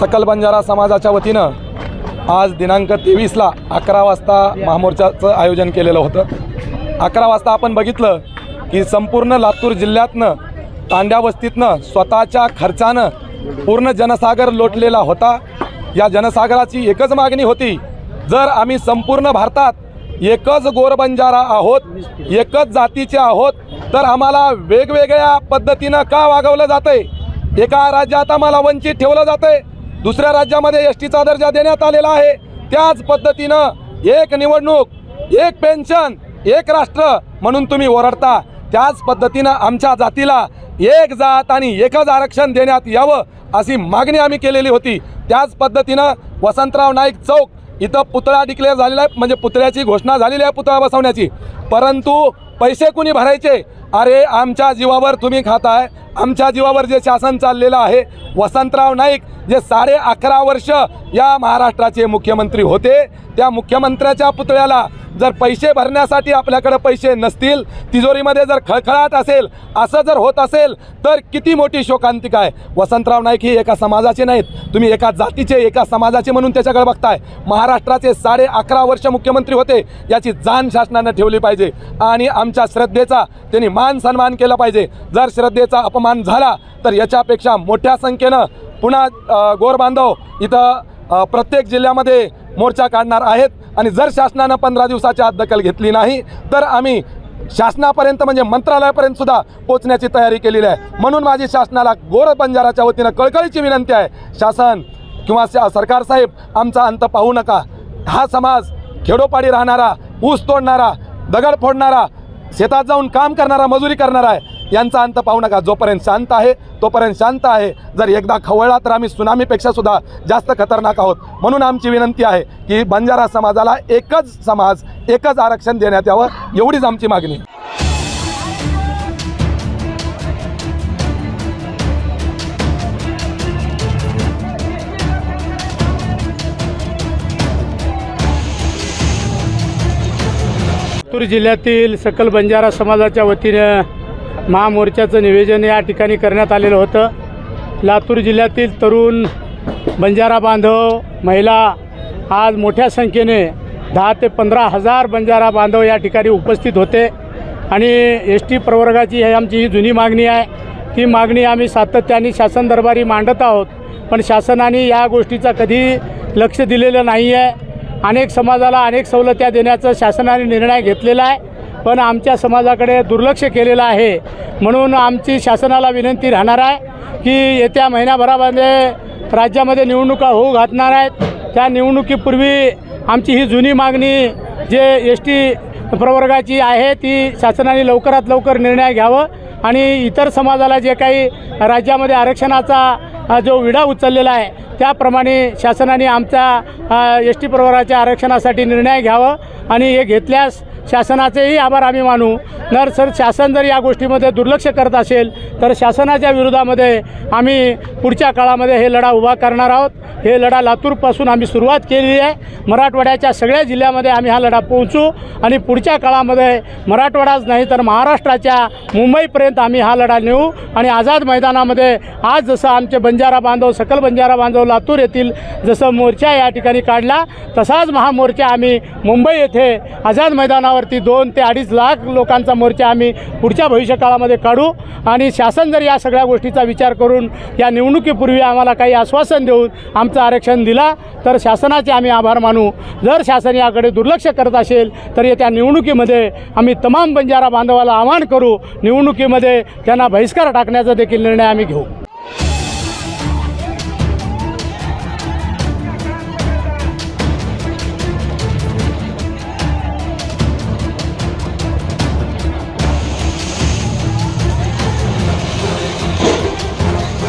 सकल बंजारा समाजाच्या वतीनं आज दिनांक तेवीसला अकरा वाजता महामोर्चाचं आयोजन केलेलं होतं. अकरा वाजता आपण बघितलं की संपूर्ण लातूर जिल्ह्यातनं तांड्या वस्तीतनं स्वतःच्या खर्चानं पूर्ण जनसागर लोटलेला होता. या जनसागराची एकच मागणी होती जर आम्ही संपूर्ण भारतात एकच गोरबंजारा आहोत एकच जातीचे आहोत तर आम्हाला वेगवेगळ्या पद्धतीनं का वागवलं जातंय? एका राज्यात आम्हाला वंचित ठेवलं जातंय? दुसऱ्या राज्यामध्ये एस टीचा दर्जा देण्यात आलेला आहे. त्याच पद्धतीनं एक निवडणूक एक पेन्शन एक राष्ट्र म्हणून तुम्ही ओरडता. त्याच पद्धतीनं आमच्या जातीला एक जात आणि एकच आरक्षण देण्यात यावं अशी मागणी आम्ही केलेली होती. त्याच पद्धतीनं वसंतराव नाईक चौक इथं पुतळा डिक्लेअर झालेला आहे. म्हणजे पुतळ्याची घोषणा झालेली आहे पुतळा बसवण्याची. परंतु पैसे कुणी भरायचे? अरे आमच्या जीवावर तुम्ही खाताय. आमच्या जीवावर जे शासन चाललेलं आहे वसंतराव नाईक जे साडे अकरा वर्ष या महाराष्ट्राचे मुख्यमंत्री होते त्या मुख्यमंत्र्याच्या पुतळ्याला जर पैसे भरण्यासाठी आपल्याकडे पैसे नसतील तिजोरीमध्ये जर खळखळाट असेल असं जर होत असेल तर किती मोठी शोकांतिका आहे. वसंतराव नाईक ही एका समाजाचे नाहीत. तुम्ही एका जातीचे एका समाजाचे म्हणून त्याच्याकडे बघताय. महाराष्ट्राचे साडे अकरा वर्ष मुख्यमंत्री होते याची जाण शासनानं ठेवली पाहिजे. आणि आम आमच्या श्रद्धेचा त्यांनी मान सन्मान केला पाहिजे. जर श्रद्धेचा अपमान झाला तर याच्यापेक्षा मोठ्या संख्येनं पुन्हा गोरबांधव इथं प्रत्येक जिल्ह्यामध्ये मोर्चा काढणार आहेत. आणि जर शासनानं पंधरा दिवसाच्या आत दखल घेतली नाही तर आम्ही शासनापर्यंत म्हणजे मंत्रालयापर्यंत सुद्धा पोचण्याची तयारी केलेली आहे. म्हणून माझी शासनाला गोर बंजाराच्या वतीनं कळकळीची विनंती आहे. शासन किंवा सरकार साहेब आमचा अंत पाहू नका. हा समाज खेडोपाडी राहणारा ऊस तोडणारा दगड फोडणारा शेतात जाऊन काम करणारा मजुरी करणारा आहे. यांचा अंत पाहू नका. जोपर्यंत शांत आहे तोपर्यंत शांत आहे. जर एकदा खवळला तर आम्ही सुनामीपेक्षा सुद्धा जास्त खतरनाक आहोत. म्हणून आमची विनंती आहे की बंजारा समाजाला एकच समाज एकच आरक्षण देण्यात यावं. एवढीच आमची मागणी. लातूर जिल्ह्यातील सकल बंजारा समाजाच्या वतीनं महामोर्चाचं निवेदन या ठिकाणी करण्यात आलेलं होतं. लातूर जिल्ह्यातील तरुण बंजारा बांधव महिला आज मोठ्या संख्येने दहा ते पंधरा हजार बंजारा बांधव या ठिकाणी उपस्थित होते. आणि एस टी प्रवर्गाची ही आमची ही जुनी मागणी आहे. ती मागणी आम्ही सातत्याने शासन दरबारी मांडत आहोत. पण शासनाने या गोष्टीचा कधी लक्ष दिलेलं नाही आहे अनेक समाजाला अनेक सवलत्या देण्याचा शासनाने निर्णय घेतलेला आहे. पण आमच्या समाजाकडे दुर्लक्ष केलेलं आहे. म्हणून आमची शासनाला विनंती राहणार आहे की येत्या महिन्याभरामध्ये राज्यामध्ये निवडणुका होऊ घातणार आहेत. त्या निवडणुकीपूर्वी आमची ही जुनी मागणी जे एस टी प्रवर्गाची आहे ती शासनाने लवकरात लवकर निर्णय घ्यावं आणि इतर समाजाला जे काही राज्यामध्ये आरक्षणाचा जो विडा उचललेला आहे त्याप्रमाणे शासनाने आमच्या एस टी प्रवाराच्या आरक्षणासाठी निर्णय घ्यावं आणि हे घेतल्यास शासनाचेही आभार आम्ही मानू. नर सर शासन जर या गोष्टीमध्ये दुर्लक्ष करत असेल तर शासनाच्या विरोधामध्ये आम्ही पुढच्या काळामध्ये हे लढा उभा करणार आहोत. हे लढा लातूरपासून आम्ही सुरुवात केलेली आहे. मराठवाड्याच्या सगळ्या जिल्ह्यामध्ये आम्ही हा लढा पोहोचू आणि पुढच्या काळामध्ये मराठवाडाच नाही तर महाराष्ट्राच्या मुंबईपर्यंत आम्ही हा लढा नेऊ आणि आझाद मैदानामध्ये आज जसं आमचे बंजारा बांधव सकल बंजारा बांधव लातूर येथील जसं मोर्चा या ठिकाणी काढला तसाच महामोर्चा आम्ही मुंबई येथे आझाद मैदानावरती दोन ते अडीच लाख लोकांचा मोर्चा आम्ही पुढच्या भविष्यकाळामध्ये काढू. आणि शासन जर या सगळ्या गोष्टीचा विचार करून या निवडणुकीपूर्वी आम्हाला काही आश्वासन देऊन आमचं आरक्षण दिला तर शासनाचे आम्ही आभार मानू. जर शासन याकडे दुर्लक्ष करत असेल तर येत्या निवडणुकीमध्ये आम्ही तमाम बंजारा बांधवाला आवाहन करू निवडणुकीमध्ये त्यांना बहिष्कार टाकण्याचा देखील निर्णय आम्ही घेऊ.